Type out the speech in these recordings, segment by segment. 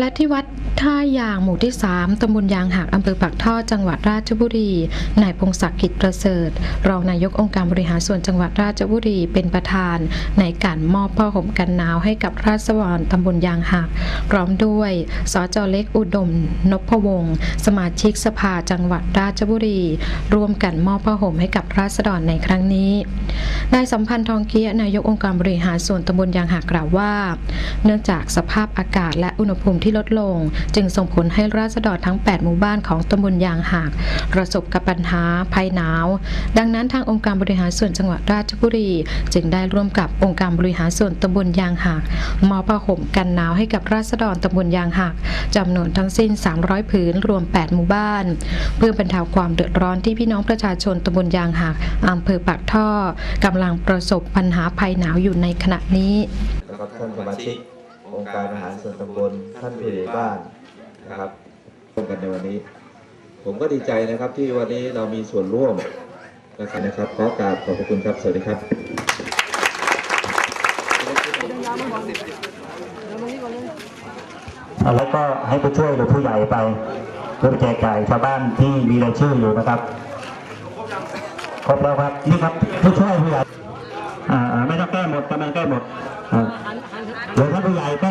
และที่วัดท่ายางหมู่ที่ 3 ตำบลยางหักอำเภอปากท่อ จังหวัดราชบุรี นายพงศักดิ์กิจประเสริฐ รองนายกองค์การบริหารส่วนจังหวัดราชบุรี เป็นประธาน ในการมอบผ้าห่มกันหนาวให้กับราษฎรตำบลยางหัก พร้อมด้วย สจเล็กอุดม นพวงศ์ สมาชิกสภาจังหวัดราชบุรี ร่วมกันมอบผ้าห่มให้กับราษฎรในครั้งนี้ นายสัมพันธ์ทองเกียนายกองค์การบริหารส่วนตำบลยางหักกล่าวว่า เนื่องจากสภาพอากาศและอุณหภูมิที่ลดลง จึงส่งผลให้ราษฎรทั้ง 8 หมู่บ้านของตำบลยางหักประสบกับปัญหาภัยหนาว ดังนั้นทางองค์การบริหารส่วนจังหวัดราชบุรี จึงได้ร่วมกับองค์การบริหารส่วนตำบลยางหักมอผ้าห่มกันหนาวให้กับราษฎรตำบลยางหักจำนวนทั้งสิ้น 300 ผืนรวม 8 หมู่บ้าน เพื่อบรรเทาความเดือดร้อนที่พี่น้องประชาชนตำบลยางหักอำเภอปากท่อกำลังประสบปัญหาภัยหนาวอยู่ในขณะนี้ท่านสมาชิก องค์การบริหารส่วนตำบลท่านผู้ใหญ่บ้านนะครับร่วมกันในวันนี้ ผมก็ดีใจนะครับที่วันนี้เรามีส่วนร่วมนะครับนะครับขอกราบขอบพระคุณครับ สวัสดีครับแล้วก็ให้ผู้ช่วยหรือผู้ใหญ่ไปเพื่อแจกจ่ายชาวบ้านที่มีรายชื่ออยู่นะครับ ครบแล้วครับ นี่ครับผู้ช่วยผู้ใหญ่ อ่าอ่าไม่ต้องแก้หมดกำลังแก้หมดอ่าเดี๋ยวท่านผู้ใหญ่ก็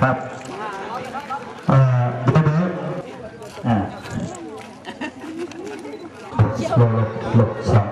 ครับเอ่อเดี๋ยวเดี๋ยวอ่าหลบหลบหลบสอง